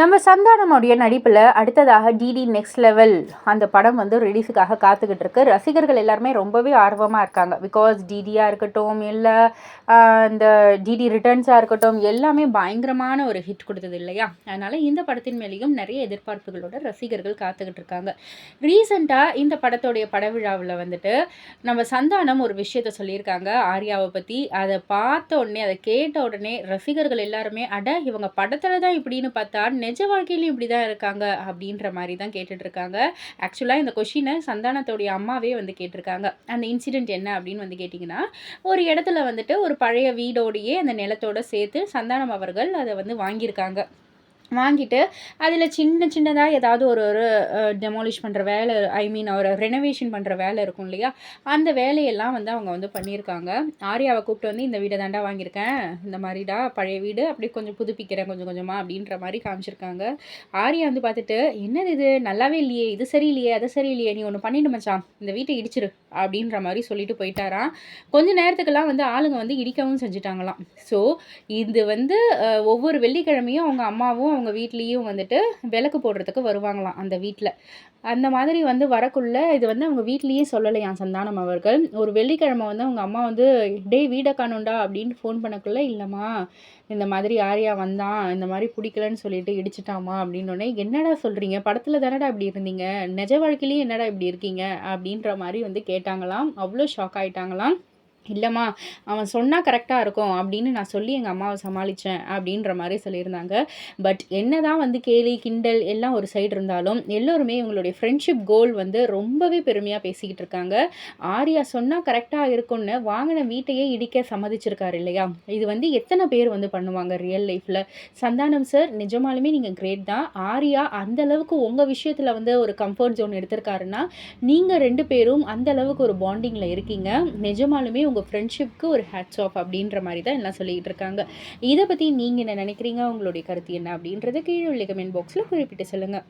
நம்ம சந்தானமுடைய நடிப்பில் அடுத்ததாக டிடி நெக்ஸ்ட் லெவல் அந்த படம் வந்து ரிலீஸுக்காக காத்துக்கிட்டு இருக்கு. ரசிகர்கள் எல்லாருமே ரொம்பவே ஆர்வமாக இருக்காங்க. பிகாஸ் டிடியாக இருக்கட்டும் இல்லை இந்த டிடி ரிட்டர்ன்ஸாக இருக்கட்டும் எல்லாமே பயங்கரமான ஒரு ஹிட் கொடுத்தது இல்லையா? அதனால் இந்த படத்தின் மேலேயும் நிறைய எதிர்பார்ப்புகளோட ரசிகர்கள் காத்துக்கிட்டு இருக்காங்க. ரீசெண்டாக இந்த படத்தோடைய பட விழாவில் வந்துட்டு நம்ம சந்தானம் ஒரு விஷயத்த சொல்லியிருக்காங்க ஆர்யாவை பற்றி அதை பார்த்த உடனே அதை கேட்ட உடனே ரசிகர்கள் எல்லாருமே அட இவங்க படத்தில் தான் இப்படின்னு பார்த்தா நிஜ வாழ்க்கையிலையும் இப்படி தான் இருக்காங்க அப்படின்ற மாதிரி தான் கேட்டுட்ருக்காங்க ஆக்சுவலாக இந்த கொஷினை சந்தானத்தோடைய அம்மாவே வந்து கேட்டிருக்காங்க. அந்த இன்சிடெண்ட் என்ன அப்படின்னு வந்து கேட்டிங்கன்னா ஒரு இடத்துல வந்துட்டு ஒரு பழைய வீடோடையே அந்த நிலத்தோடு சேர்த்து சந்தானம் அவர்கள் அதை வந்து வாங்கியிருக்காங்க. வாங்கிட்டு அதில் சின்ன சின்னதாக ஏதாவது ஒரு ஒரு டெமாலிஷ் பண்ணுற வேலை ஐ மீன் ஒரு ரெனோவேஷன் பண்ணுற வேலை இருக்கும் இல்லையா? அந்த வேலையெல்லாம் வந்து அவங்க வந்து பண்ணியிருக்காங்க. ஆர்யாவை கூப்பிட்டு வந்து இந்த வீடை தாண்டா வாங்கியிருக்கேன். இந்த மாதிரிடா பழைய வீடு அப்படி கொஞ்சம் புதுப்பிக்கிறேன் கொஞ்சம் கொஞ்சமாக அப்படின்ற மாதிரி காமிச்சிருக்காங்க. ஆர்யா வந்து பார்த்துட்டு என்னது இது? நல்லாவே இல்லையே. இது சரியில்லையே அது சரியில்லையே. நீ ஒன்று பண்ணிட்டு மச்சான். இந்த வீட்டை இடிச்சிரு. அப்படின்ற மாதிரி சொல்லிட்டு போயிட்டாராம். கொஞ்ச நேரத்துக்கெல்லாம் வந்து ஆளுங்க வந்து இடிக்கவும் செஞ்சுட்டாங்களாம். ஸோ இது வந்து ஒவ்வொரு வெள்ளிக்கிழமையும் அவங்க அம்மாவும் அவங்க வீட்லேயும் வந்துட்டு விளக்கு போடுறதுக்கு வருவாங்களாம் அந்த வீட்டில் அந்த மாதிரி வந்து வரக்குள்ளே இது வந்து அவங்க வீட்லேயே சொல்லலையாம் சந்தானம் அவர்கள்? ஒரு வெள்ளிக்கிழமை வந்து அவங்க அம்மா வந்து டே வீடை காணுண்டா அப்படின்னு ஃபோன் பண்ணக்குள்ளே இல்லைம்மா இந்த மாதிரி ஆரியா வந்தான் இந்த மாதிரி பிடிக்கலன்னு சொல்லிட்டு இடிச்சிட்டாமா அப்படின்னோடனே என்னடா சொல்கிறீங்க படத்தில் தானடா இப்படி இருந்தீங்க? நிஜ வாழ்க்கையிலேயே என்னடா இப்படி இருக்கீங்க? அப்படின்ற மாதிரி வந்து கேட்டாங்களாம். அவ்வளோ ஷாக் ஆகிட்டாங்களாம் இல்லைம்மா அவன் சொன்னால் கரெக்டாக இருக்கும் அப்படின்னு நான் சொல்லி எங்கள் அம்மாவை சமாளித்தேன் அப்படின்ற மாதிரி சொல்லியிருந்தாங்க. பட் என்ன தான் வந்து கேலி கிண்டல் எல்லாம் ஒரு சைடு இருந்தாலும் எல்லோருமே இவங்களுடைய ஃப்ரெண்ட்ஷிப் கோல் வந்து ரொம்பவே பெருமையாக பேசிக்கிட்டு இருக்காங்க. ஆர்யா சொன்னால் கரெக்டாக இருக்கும்னு வாங்கின வீட்டையே இடிக்க சம்மதிச்சிருக்காரு இல்லையா? இது வந்து எத்தனை பேர் வந்து பண்ணுவாங்க ரியல் லைஃப்பில் சந்தானம் சார் நிஜமாலுமே நீங்கள் கிரேட் தான். ஆர்யா அந்தளவுக்கு உங்கள் விஷயத்தில் வந்து ஒரு கம்ஃபர்ட் ஜோன் எடுத்திருக்காருன்னா நீங்கள் ரெண்டு பேரும் அந்தளவுக்கு ஒரு பாண்டிங்கில் இருக்கீங்க. நிஜமாலுமே உங்கள் ஃப்ரெண்ட்ஷிப்க்கு ஒரு ஹேட்ஸ் ஆஃப் அப்படின்ற மாதிரி தான் எல்லாம் சொல்லிகிட்டு இருக்காங்க. இதை பற்றி நீங்கள் என்ன நினைக்கிறீங்க? உங்களுடைய கருத்து என்ன அப்படின்றத கீழே உள்ள கமெண்ட் பாக்ஸில் குறிப்பிட்டு சொல்லுங்கள்